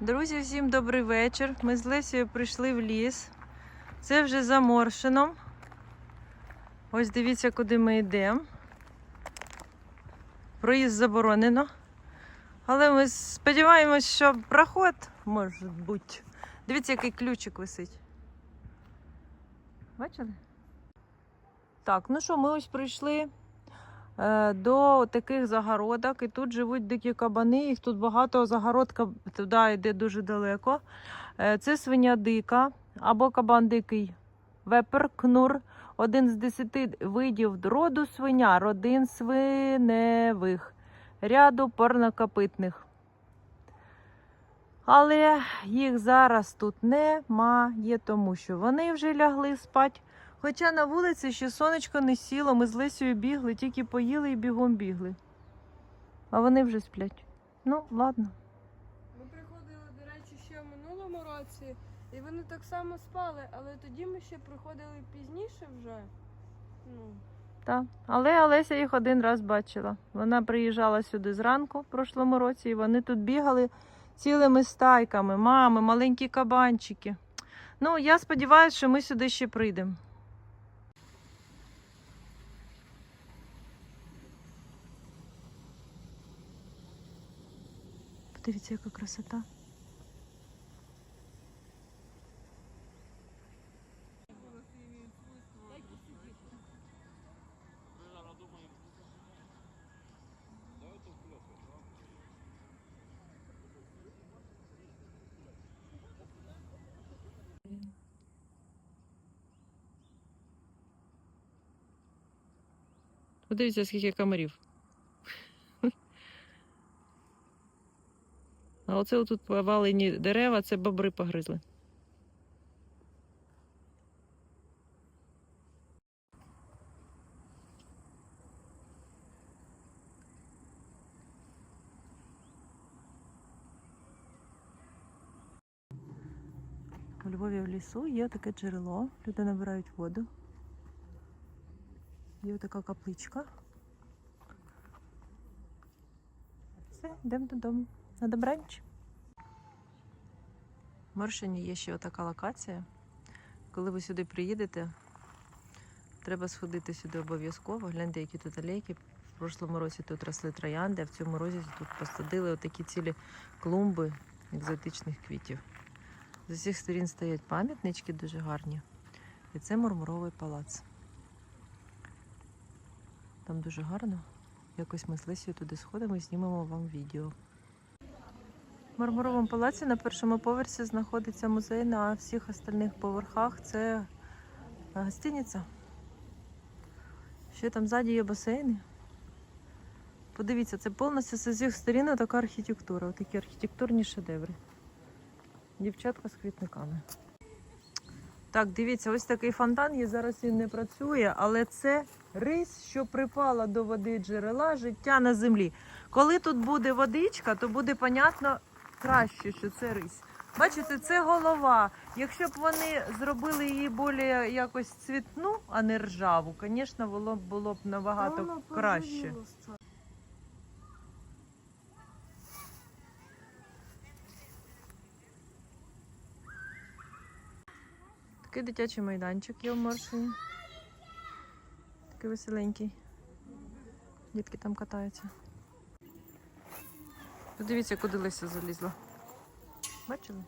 Друзі, всім добрий вечір. Ми з Лесією прийшли в ліс. Це вже за Моршином. Ось дивіться, куди ми йдемо. Проїзд заборонено. Але ми сподіваємось, що проход може бути. Дивіться, який ключик висить. Бачили? Так, ну що, ми ось прийшли до таких загородок, і тут живуть дикі кабани, їх тут багато, загородка туди йде дуже далеко. Е, Це свиня дика або кабан дикий вепер, кнур, один з десяти видів роду свиня, родин свиневих, ряду парнокопитних. Але їх зараз тут немає, тому що вони вже лягли спать. Хоча на вулиці ще сонечко не сіло, ми з Лесією бігли, тільки поїли і бігом бігли. А вони вже сплять. Ну, ладно. Ми приходили, до речі, ще в минулому році, і вони так само спали, але тоді ми ще приходили пізніше вже. Ну, Так. Але Олеся їх один раз бачила. Вона приїжджала сюди зранку в прошлому році, і вони тут бігали цілими стайками, мами, маленькі кабанчики. Ну, я сподіваюся, що ми сюди ще прийдемо. Подивіться, яка красота. Подивіться, скільки комарів. А оце тут повалені дерева, це бобри погризли. У Львові в лісу є таке джерело, люди набирають воду. Є така капличка. Все, йдемо додому. На добраніч. В Моршині є ще така локація. Коли ви сюди приїдете, треба сходити сюди обов'язково. Гляньте, які тут алейки. В прошлому році тут росли троянди, а в цьому році тут посадили отакі цілі клумби екзотичних квітів. З усіх сторін стоять пам'ятнички дуже гарні. І це Мурмуровий палац. Там дуже гарно. Якось ми з Лесією туди сходимо і знімемо вам відео. Мармуровому палаці на першому поверсі знаходиться музей, на всіх остальних поверхах це е, гостиниця. Ще там ззаді є басейни. Подивіться, це повністю з усіх сторін така архітектура, такі архітектурні шедеври. Дівчатка з квітниками. Так, дивіться, ось такий фонтан є. Зараз він не працює, але це рись, що припала до води джерела життя на землі. Коли тут буде водичка, то буде понятно краще, що це рись. Бачите, це голова. Якщо б вони зробили її більш якось цвітну, а не ржаву, звісно, було б було б набагато краще. Такий дитячий майданчик є в Моршині. Такий веселенький. Дітки там катаються. Подивіться, куди Леся залізла. Бачили?